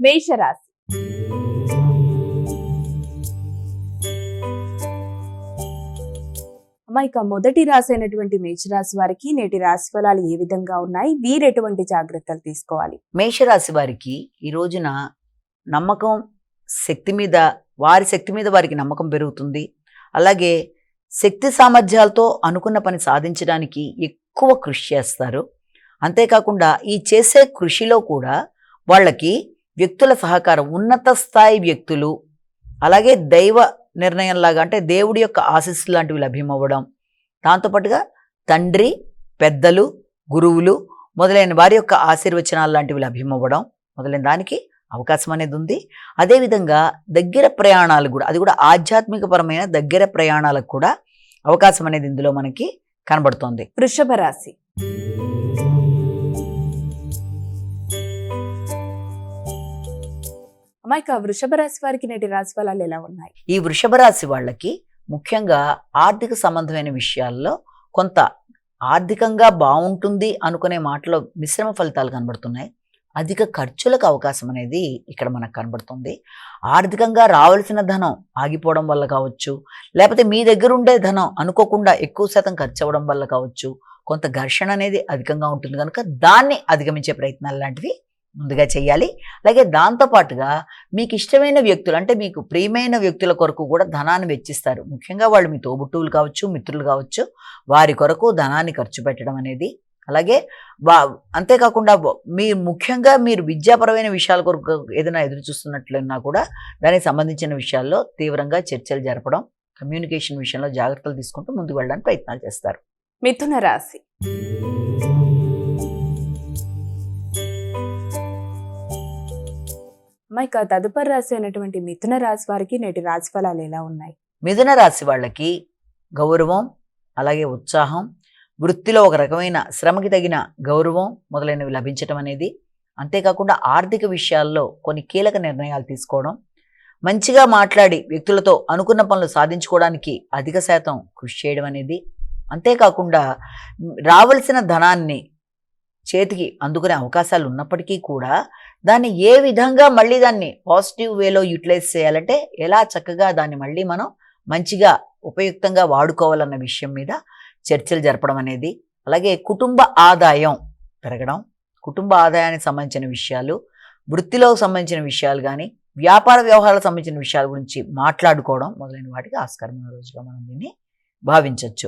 మేషరాశి. ఇక మొదటి రాశి అయినటువంటి మేషరాశి వారికి నేటి రాశి ఫలాలు ఏ విధంగా ఉన్నాయి? వీరు ఎటువంటి జాగ్రత్తలు తీసుకోవాలి? మేషరాశి వారికి ఈ రోజున నమ్మకం శక్తి మీద వారి శక్తి మీద వారికి నమ్మకం పెరుగుతుంది. అలాగే శక్తి సామర్థ్యాలతో అనుకున్న పని సాధించడానికి ఎక్కువ కృషి చేస్తారు. అంతేకాకుండా ఈ చేసే కృషిలో కూడా వాళ్ళకి వ్యక్తుల సహకారం ఉన్నత స్థాయి వ్యక్తులు అలాగే దైవ నిర్ణయంలాగా అంటే దేవుడి యొక్క ఆశీస్సు లాంటివి లభ్యమవ్వడం. దాంతోపాటుగా తండ్రి పెద్దలు గురువులు మొదలైన వారి యొక్క ఆశీర్వచనాలు లాంటివి లభ్యమవ్వడం మొదలైన దానికి అవకాశం అనేది ఉంది. అదేవిధంగా దగ్గర ప్రయాణాలు కూడా అది కూడా ఆధ్యాత్మికపరమైన దగ్గర ప్రయాణాలకు కూడా అవకాశం అనేది ఇందులో మనకి కనబడుతోంది. వృషభ రాశి. అమాయక వృషభ రాశి వారికి నేటి రాశి ఫలాలు ఎలా ఉన్నాయి? ఈ వృషభ రాశి వాళ్ళకి ముఖ్యంగా ఆర్థిక సంబంధమైన విషయాల్లో కొంత ఆర్థికంగా బాగుంటుంది అనుకునే మాటలో మిశ్రమ ఫలితాలు కనబడుతున్నాయి. అధిక ఖర్చులకు అవకాశం అనేది ఇక్కడ మనకు కనబడుతుంది. ఆర్థికంగా రావాల్సిన ధనం ఆగిపోవడం వల్ల కావచ్చు లేకపోతే మీ దగ్గర ఉండే ధనం అనుకోకుండా ఎక్కువ శాతం ఖర్చు అవ్వడం వల్ల కావచ్చు కొంత ఘర్షణ అనేది అధికంగా ఉంటుంది. కనుక దాన్ని అధిగమించే ప్రయత్నాలు లాంటివి ముందుగా చేయాలి అలాగే దాంతోపాటుగా మీకు ఇష్టమైన వ్యక్తులు అంటే మీకు ప్రియమైన వ్యక్తుల కొరకు కూడా ధనాన్ని వెచ్చిస్తారు. ముఖ్యంగా వాళ్ళు మీ తోబుట్టువులు కావచ్చు మిత్రులు కావచ్చు వారి కొరకు ధనాన్ని ఖర్చు పెట్టడం అనేది. అలాగే వా అంతేకాకుండా మీ మీరు ముఖ్యంగా మీరు విద్యాపరమైన విషయాల కొరకు ఏదైనా ఎదురు చూస్తున్నట్లన్నా కూడా దానికి సంబంధించిన విషయాల్లో తీవ్రంగా చర్చలు జరపడం కమ్యూనికేషన్ విషయంలో జాగ్రత్తలు తీసుకుంటూ ముందుకు వెళ్ళడానికి ప్రయత్నాలు చేస్తారు. మిథున రాశి. ఇక తదుపరి రాశి అయినటువంటి మిథున రాశి వారికి నేటి రాశి ఫలాలు ఎలా ఉన్నాయి? మిథున రాశి వాళ్ళకి గౌరవం అలాగే ఉత్సాహం వృత్తిలో ఒక రకమైన శ్రమకి తగిన గౌరవం మొదలైనవి లభించటం అనేది అంతేకాకుండా ఆర్థిక విషయాల్లో కొన్ని కీలక నిర్ణయాలు తీసుకోవడం మంచిగా మాట్లాడి వ్యక్తులతో అనుకున్న పనులు సాధించుకోవడానికి అధిక శాతం కృషి చేయడం అనేది అంతేకాకుండా రావలసిన ధనాన్ని చేతికి అందుకునే అవకాశాలు ఉన్నప్పటికీ కూడా దాన్ని ఏ విధంగా మళ్ళీ దాన్ని పాజిటివ్ వేలో యూటిలైజ్ చేయాలంటే ఎలా చక్కగా దాన్ని మళ్ళీ మనం మంచిగా ఉపయుక్తంగా వాడుకోవాలన్న విషయం మీద చర్చలు జరపడం అనేది అలాగే కుటుంబ ఆదాయం పెరగడం కుటుంబ ఆదాయానికి సంబంధించిన విషయాలు వృత్తిలో సంబంధించిన విషయాలు కానీ వ్యాపార వ్యవహారాలకు సంబంధించిన విషయాల గురించి మాట్లాడుకోవడం మొదలైన వాటికి ఆస్కారమైన రోజుగా మనం దీన్ని భావించవచ్చు